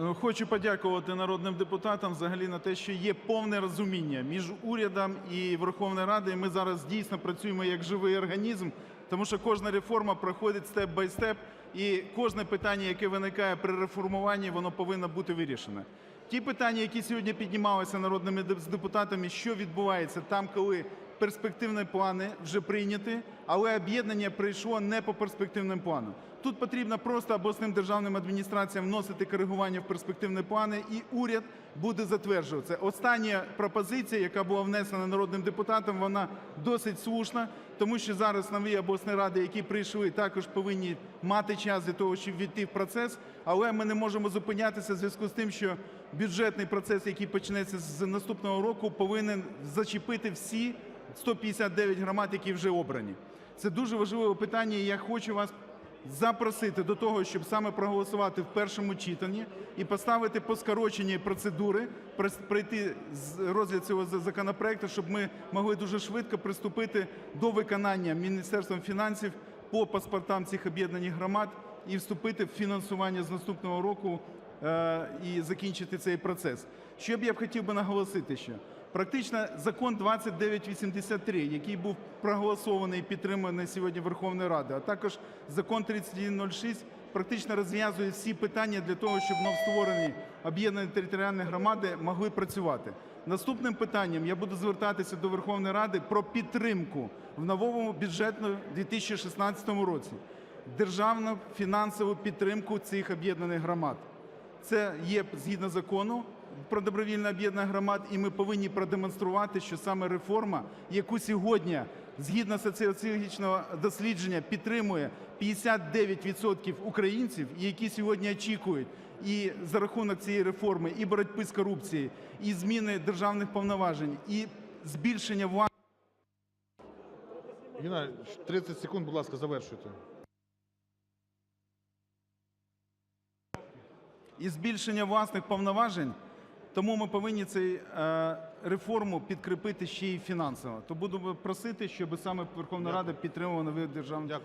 Е, Хочу подякувати народним депутатам взагалі на те, що є повне розуміння між урядом і Верховною Радою. Ми зараз дійсно працюємо як живий організм, тому що кожна реформа проходить степ бай степ, і кожне питання, яке виникає при реформуванні, воно повинно бути вирішене. Ті питання, які сьогодні піднімалися народними деп- депутатами, що відбувається там, коли перспективні плани вже прийняті, але об'єднання прийшло не по перспективним планам. Тут потрібно просто обласним державним адміністраціям вносити коригування в перспективні плани, і уряд буде затверджуватися. Остання пропозиція, яка була внесена народним депутатом, вона досить слушна, тому що зараз нові обласні ради, які прийшли, також повинні мати час для того, щоб війти в процес. Але ми не можемо зупинятися в зв'язку з тим, що бюджетний процес, який почнеться з наступного року, повинен зачепити всі 159 громад, які вже обрані. Це дуже важливе питання, і я хочу вас запросити до того, щоб саме проголосувати в першому читанні і поставити по скороченій процедури, з- розгляд цього законопроекту, щоб ми могли дуже швидко приступити до виконання Міністерством фінансів по паспортам цих об'єднаних громад і вступити в фінансування з наступного року і закінчити цей процес. Що б я хотів би наголосити ще? Практично закон 2983, який був проголосований і підтриманий сьогодні Верховною Радою, а також закон 3106, практично розв'язує всі питання для того, щоб новостворені об'єднані територіальні громади могли працювати. Наступним питанням я буду звертатися до Верховної Ради про підтримку в новому бюджетному 2016 році, державну фінансову підтримку цих об'єднаних громад. Це є згідно закону про добровільне об'єднання громад, і ми повинні продемонструвати, що саме реформа, яку сьогодні, згідно соціологічного дослідження, підтримує 59% українців, які сьогодні очікують і за рахунок цієї реформи, і боротьби з корупцією, і зміни державних повноважень, і збільшення влади. Геннадій, 30 секунд, будь ласка, завершуйте. І збільшення власних повноважень. Тому ми повинні цю е, реформу підкріпити ще й фінансово. То буду просити, щоб саме Верховна Рада підтримувала новий державний.